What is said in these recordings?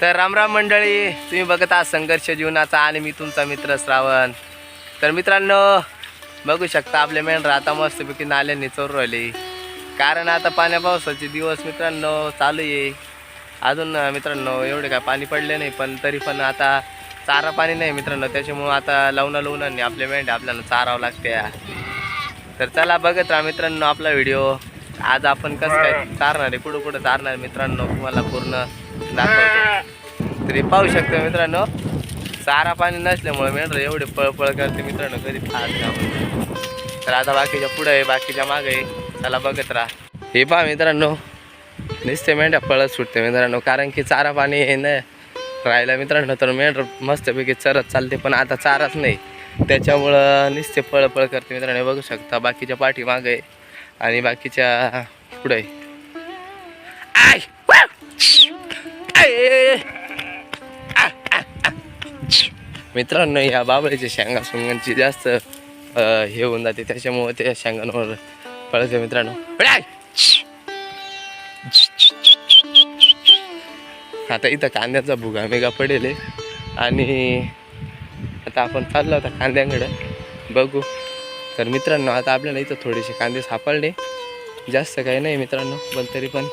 तर रामराम मंडळी तुम्ही बघत आहात संघर्ष जीवनाचा आणि मी तुमचा मित्र श्रावण. तर मित्रांनो बघू शकता आपले मेंढरा आता मस्तपैकी नाले निचोर राहिले. कारण आता पाण्या पावसाचे दिवस मित्रांनो चालू आहे. अजून मित्रांनो एवढे काय पाणी पडले नाही पण तरी पण आता चारा पाणी नाही मित्रांनो. त्याच्यामुळं आता लवणं लवणांनी आपले मेंढे आपल्याला चारावं लागते. तर चला बघत राहा मित्रांनो आपला व्हिडिओ आज आपण कसं काय चारणार आहे कुठं कुठं चारणार मित्रांनो तुम्हाला पूर्ण दाखवतो. तरी पाहू शकतो मित्रांनो चारा पाणी नसल्यामुळे मेंढर एवढे पळपळ करते मित्रांनो कधी खात तर आता बाकीच्या पुढं आहे बाकीच्या मागे आहे. त्याला बघत राहा. हे पहा मित्रांनो नुसते मेंढ्या पळत सुटते मित्रांनो कारण की चारा पाणी हे नाही राहिला मित्रांनो तर मेंढर मस्तपैकी चरत चालते पण आता चाराच नाही. त्याच्यामुळं नुसते पळपळ करते मित्रांनो बघू शकता बाकीच्या पाठीमागे आहे. आणि बाकीच्या पुढे आय! मित्रांनो या बाबळीच्या शेंगा सुंगांची जास्त हे होऊन जाते. त्याच्यामुळे त्या शेंगांवर पळते मित्रांनो. आता इथं कांद्याचा भुगा मेगा पडेल आहे. आणि आता आपण चाललो आता कांद्याकडं. बघू. तर मित्रांनो आता आपल्याला इथं थोडेसे कांदे सापडले. जास्त काही नाही मित्रांनो पण तरी पण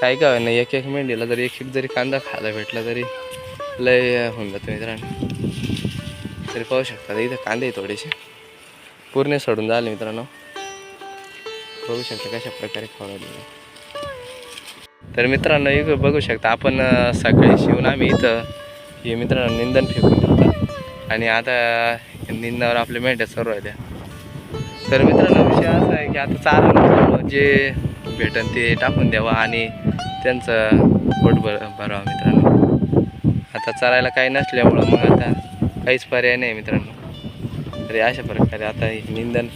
काय काय नाही एक एक मेंढीला जरी एक एक जरी कांदा खायला भेटला तरी लय होऊन जातं मित्रांनो. तरी पाहू शकता इथं कांदे थोडेसे. पूर्ण सोडून झाले मित्रांनो. बघू शकता कशा प्रकारे खावडले तर मित्रांनो एक बघू शकता आपण सकाळी शिवून आम्ही इथं हे मित्रांनो निंदन फेकून ठेवतात आणि आता निंदावर आपल्या मेंढ्या सर्व आहेत तर मित्रांनो विषय असा आहे की आता चारा जे भेटन ते टाकून द्यावं आणि त्यांचं पोट भर भरावं मित्रांनो. आता चारायला काही नसल्यामुळं मग आता काहीच पर्याय नाही मित्रांनो. तरी अशा प्रकारे आता हे निंदन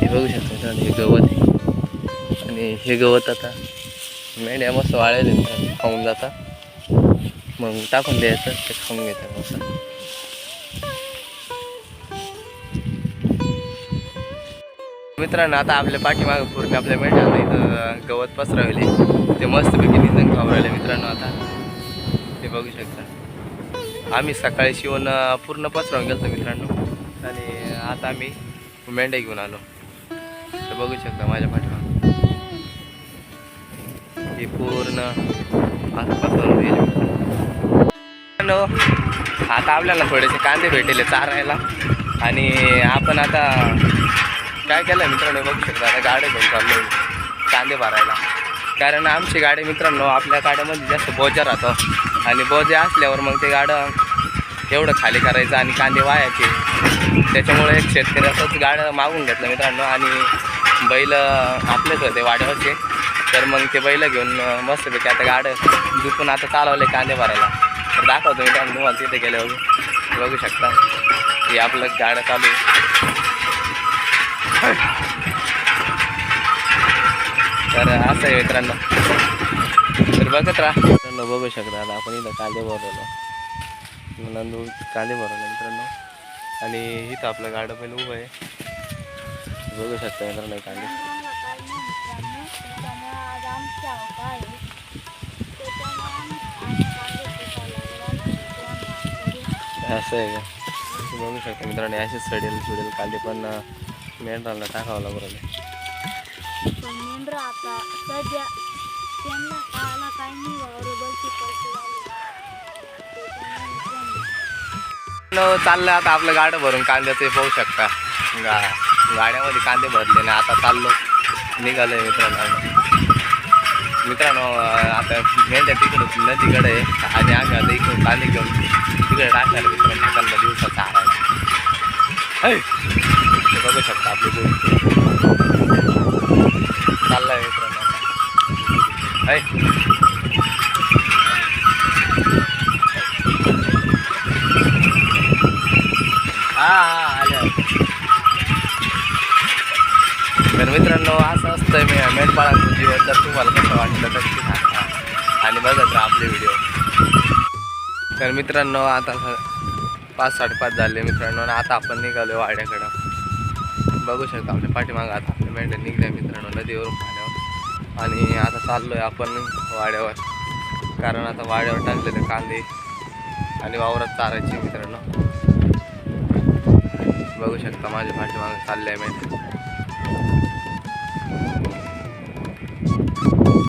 हे बघू शकतो मित्रांनो हे गवत आहे. आणि हे गवत आता मेंढ्या मस्त वाळेल मित्रांनो खाऊन जातात मग टाकून द्यायचं ते खाऊन घेतात मस्त. मित्रांनो आता आपल्या पाठीमागे पूर्ण आपल्या मेंढ्या इथं गवत पसरवले. ते मस्तपैकी निधन खाऊ राहिले मित्रांनो आता. ते बघू शकता. आम्ही सकाळी शिवून पूर्ण पसरवून गेलो मित्रांनो. आणि आता आम्ही मेंढ्या घेऊन आलो. ते बघू शकता माझ्या पाठीमाग. हे पूर्ण आता पसरवून गेले. मित्रांनो आता आपल्याला थोडेसे कांदे भेटले चारायला. आणि आपण आता काय केलं मित्रांनो? बघू शकता आता गाड्या घेऊन चाललो कांदे भरायला. कारण आमची गाडी मित्रांनो आपल्या गाड्यामध्ये जास्त बोजा राहतो. आणि बोजे असल्यावर मग ते गाडं एवढं खाली करायचं आणि कांदे वायाचे. त्याच्यामुळे एक शेतकरी असंच गाडं मागून घेतलं मित्रांनो. आणि बैल आपलेच होते वाड्यावरचे. तर मग ते बैल घेऊन मस्तपैकी आता गाडं झुकून आता चालवले कांदे भरायला. तर दाखवतो मित्रांनो तुम्हाला तिथे गेल्यावर. बघू शकता. की आपलं गाडं चालू आहे. तर असं आहे मित्रांनो. तर बघत राहा. मित्रांनो बघू शकता आता आपण इथं कांदे भरवलं. नंदू कांदे भरवलं मित्रांनो. आणि इथं आपलं गाडं पण उभं आहे. बघू शकता मित्रांनो काले कांदे. असं आहे का? बघू शकता मित्रांनो असेच सडेल सुडेल कांदे पण मेंढराला टाकावं लागू राहिले पण मेंढरं आता सध्या त्यांना खायला काही नाही अवेलेबलचे पैसे चाललं आता आपलं गाडं भरून कांद्याचं हे पाहू शकता. गा गाड्यामध्ये कांदे भरले ना आता चाललो. निघालोय मित्रांनो. मित्रांनो आता मेंढ्या तिकडं नदीकडे आहे. आणि आम्ही आता इकडून कांदे घेऊन तिकडे टाकणार मित्रांनो. त्यांना दिवसाचा ते बघू शकता आपली बोट चाललाय मित्रांनो. ऐ. हा हा तर मित्रांनो असं असतंय मी मेंढपाळाचं जीवन. तर तुम्हाला कसं वाटलं तर सांगा. आणि बघत राहा आपले व्हिडिओ तर मित्रांनो आता पाच साडेपाच झाले मित्रांनो आणि आता आपण निघालो वाड्याकडं. बघू शकता आपल्या पाठीमागं. आता आपल्या मेंढ्या निघल्या मित्रांनो नदीवरून पाण्यावर आणि आता चाललो आहे आपण वाड्यावर. कारण आता वाड्यावर टाकलेले कांदे आणि वावरात चारायचे मित्रांनो. बघू शकता माझ्या पाठीमागं चालले आहे मेंढ्या